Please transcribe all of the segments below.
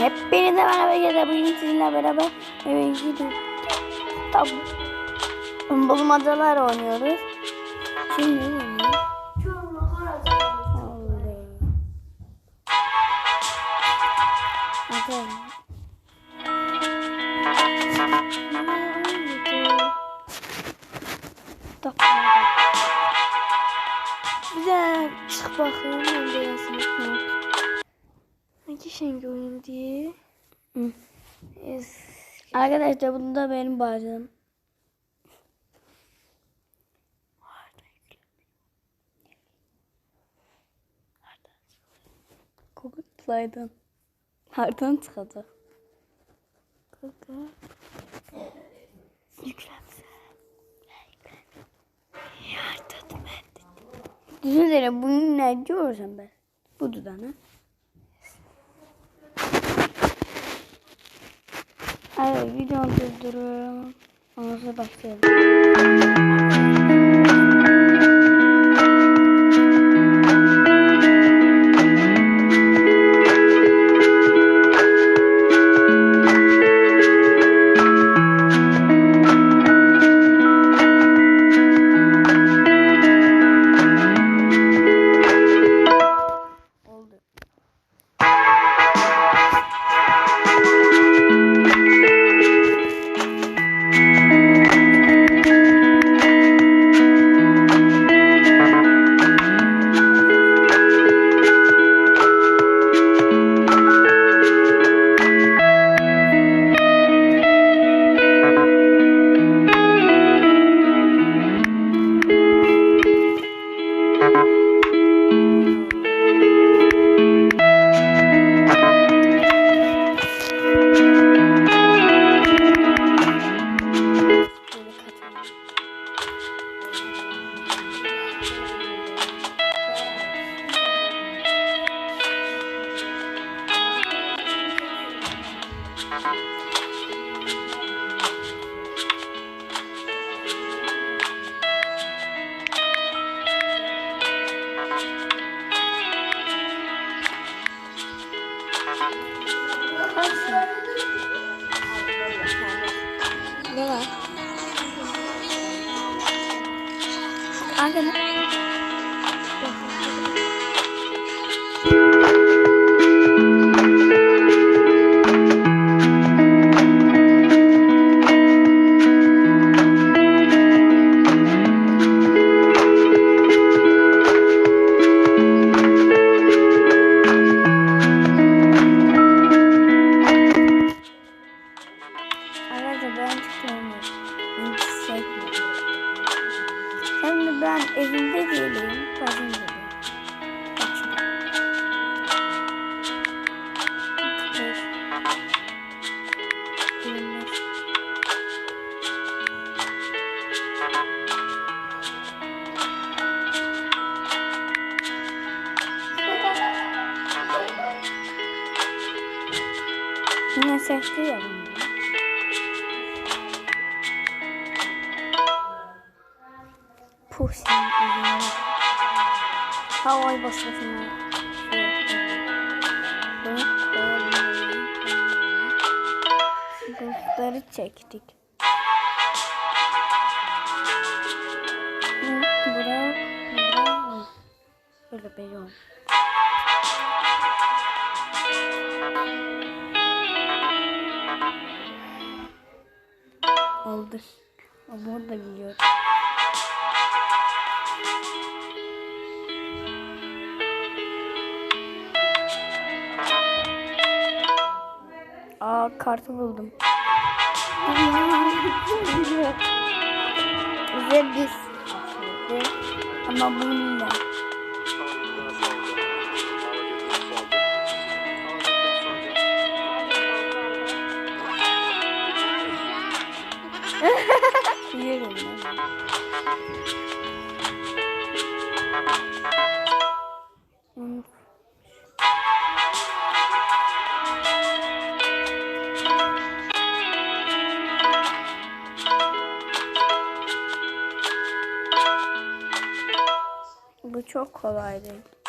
Hepinize merhaba arkadaşlar. Bugün sizinle beraber eve gidiyoruz. Tamam. Bulmacalar oynuyoruz. Şimdi de çık bakayım. Ben de yazayım. Şengi oyun diye? Hı. Yes. Arkadaşlar bunu da benim bacım. Google Play'dan. Hardan çıkacak. Google. Yüklemse. Yardım et. Düşünsene bunu ne diyorsun ben? Bu dudağına. Evet videomu durduruyorum. Ondan sonra başlayalım. Ne var? Kanka ne? Yine sesli ya bunda. Puh senin yüzüne. Havayı başlasın. Bulutları çektik. Bura, bura. Böyle belli Oldu. Ama o da biliyor. Aa kartı buldum. Ve biz. Ama bunu bilmiyorum. Bu çok kolaydı.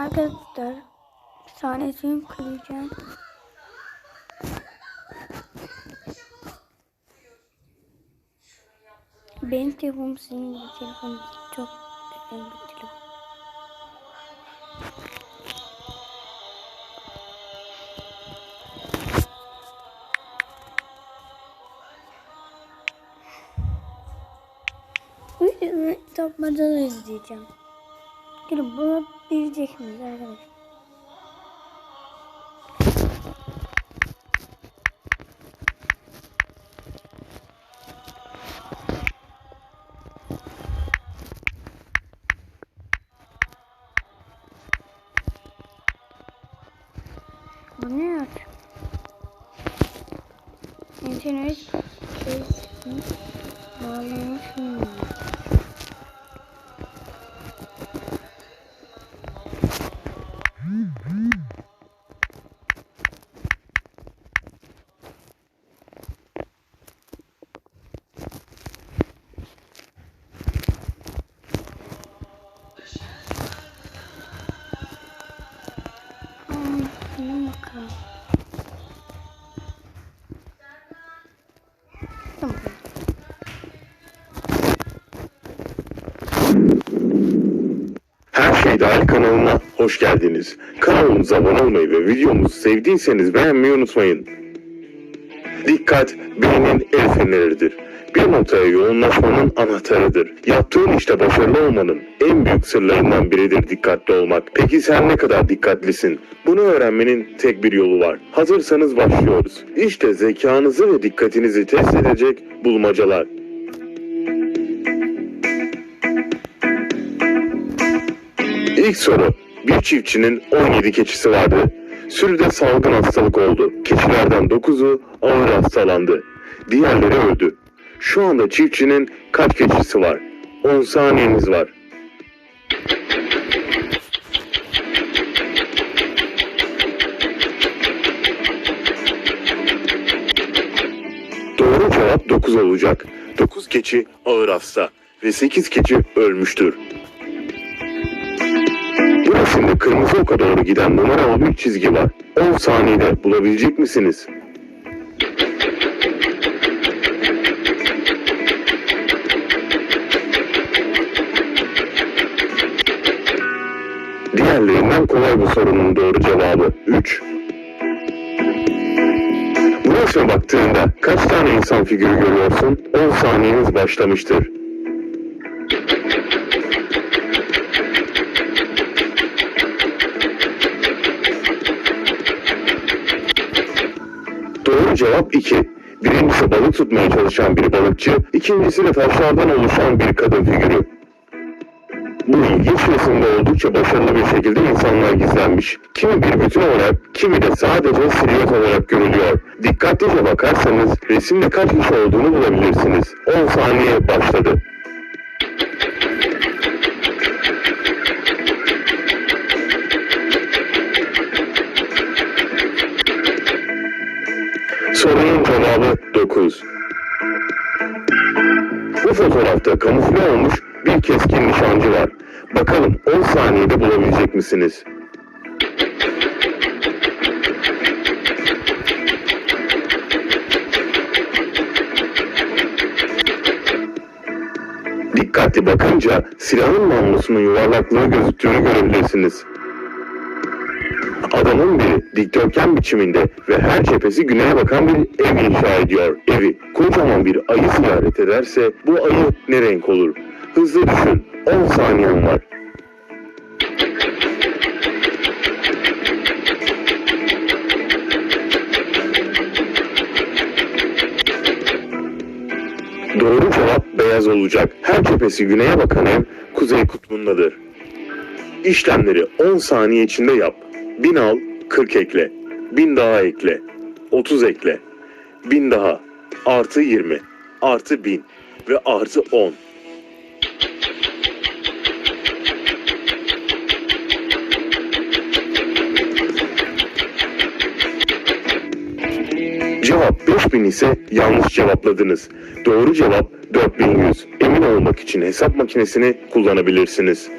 Arkadaşlar bir tanesini kıracağım. Benim telefonum senin gibi telefon değil. Çok güzel bir telefon. Tapmacalı izleyeceğim. Gelin bunu bilecek miyiz arkadaşlar? Bu ne ya? İnternet kesin bağlamış mı? Dahil kanalına hoş geldiniz. Kanalımıza abone olmayı ve videomuzu sevdiyseniz beğenmeyi unutmayın. Dikkat beynin el feneridir. Bir noktaya yoğunlaşmanın anahtarıdır. Yaptığın işte başarılı olmanın en büyük sırlarından biridir dikkatli olmak. Peki sen ne kadar dikkatlisin? Bunu öğrenmenin tek bir yolu var. Hazırsanız başlıyoruz. İşte zekanızı ve dikkatinizi test edecek bulmacalar. İlk soru. Bir çiftçinin 17 keçisi vardı. Sürüde salgın hastalık oldu. Keçilerden 9'u ağır hastalandı. Diğerleri öldü. Şu anda çiftçinin kaç keçisi var? 10 saniyeniz var. Doğru cevap 9 olacak. 9 keçi ağır hasta ve 8 keçi ölmüştür. Resimde kırmızı oka doğru giden numaralı bir çizgi var. 10 saniyede bulabilecek misiniz? Diğerlerinden kolay bu sorunun doğru cevabı 3. Bu resme baktığında kaç tane insan figürü görüyorsun? 10 saniyeniz başlamıştır. Cevap 2. Birincisi balık tutmaya çalışan bir balıkçı, ikincisi de taşlardan oluşan bir kadın figürü. Bu ilginç resimde oldukça başarılı bir şekilde insanlar gizlenmiş. Kimi bir bütün olarak, kimi de sadece silüet olarak görülüyor. Dikkatlice bakarsanız resimde kaç kişi olduğunu bulabilirsiniz. 10 saniye başladı. Sorunun cevabı 9. Bu fotoğrafta kamufle olmuş bir keskin nişancı var. Bakalım 10 saniyede bulabilecek misiniz? Dikkatli bakınca silahın namlusunun yuvarlaklığı gözüktüğünü görebilirsiniz. Adamın biri dikdörtgen biçiminde ve her cephesi güneye bakan bir ev inşa ediyor. Evi kocaman bir ayı ziyaret ederse bu ayı ne renk olur? Hızlı düşün. 10 saniyen var. Doğru cevap beyaz olacak. Her cephesi güneye bakan ev kuzey kutbundadır. İşlemleri 10 saniye içinde yap. 1000 al, 40 ekle. 1000 daha ekle. 30 ekle. 1000 daha. Artı 20. Artı 1000. Ve artı 10. Cevap 5000 ise yanlış cevapladınız. Doğru cevap 4100. Emin olmak için hesap makinesini kullanabilirsiniz.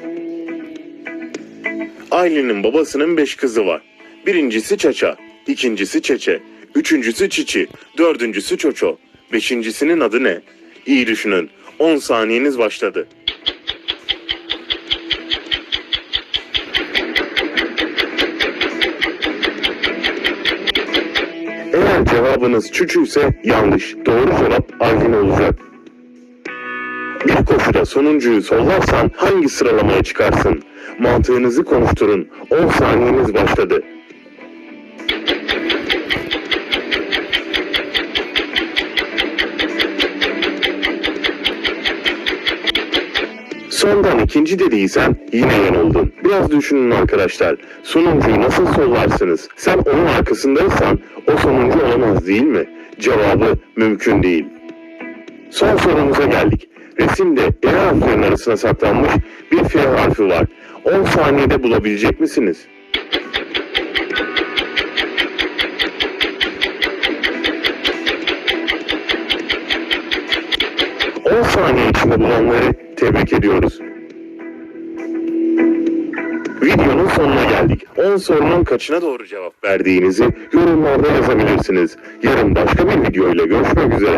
Aylin'in babasının beş kızı var. Birincisi Çaça, ikincisi Çeçe, üçüncüsü Çiçi, dördüncüsü Çoço. Beşincisinin adı ne? İyi düşünün. 10 saniyeniz başladı. Eğer cevabınız Çuçu ise yanlış. Doğru cevap Aylin olacak. Bir koşuda sonuncuyu sollarsan hangi sıralamaya çıkarsın? Mantığınızı konuşturun. 10 saniyeniz başladı. Sondan ikinci dediysen yine yanıldın. Biraz düşünün arkadaşlar. Sonuncuyu nasıl sollarsınız? Sen onun arkasındaysan o sonuncu olamaz değil mi? Cevabı mümkün değil. Son sorumuza geldik. Resimde E harflerinin arasına saklanmış bir F harfi var. 10 saniyede bulabilecek misiniz? ...10 saniye içinde bulanları tebrik ediyoruz. Videonun sonuna geldik. 10 sorunun kaçına doğru cevap verdiğinizi yorumlarda yazabilirsiniz. Yarın başka bir video ile görüşmek üzere.